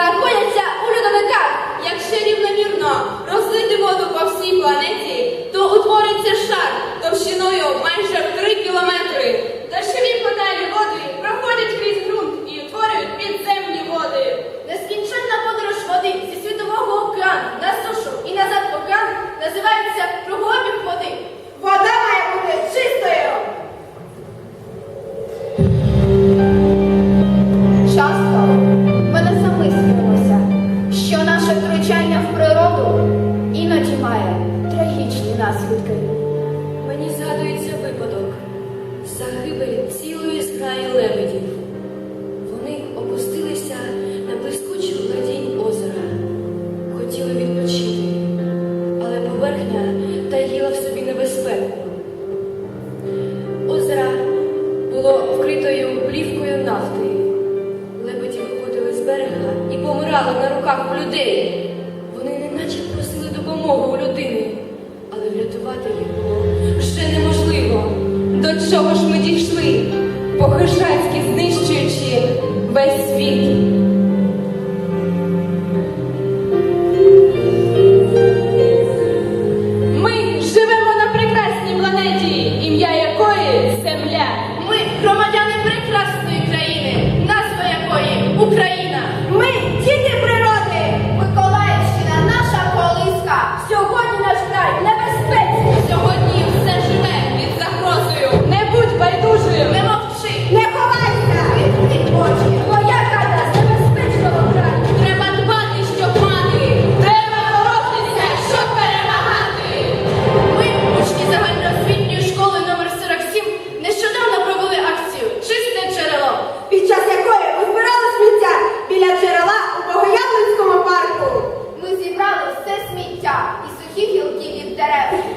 знаходяться у льодовиках. Якщо рівномірно розлити воду по всій планеті, то утвориться шар товщиною майже в 3 кілометри. в собі небезпеку. Озеро було вкритою плівкою нафти. Лебеді виходили з берега і помирали на руках у людей. Вони неначе просили допомоги у людини, але врятувати їх було ще неможливо. До чого ж ми дійшли, похижацьки знищуючи весь світ. земля. Ми громадяни. that I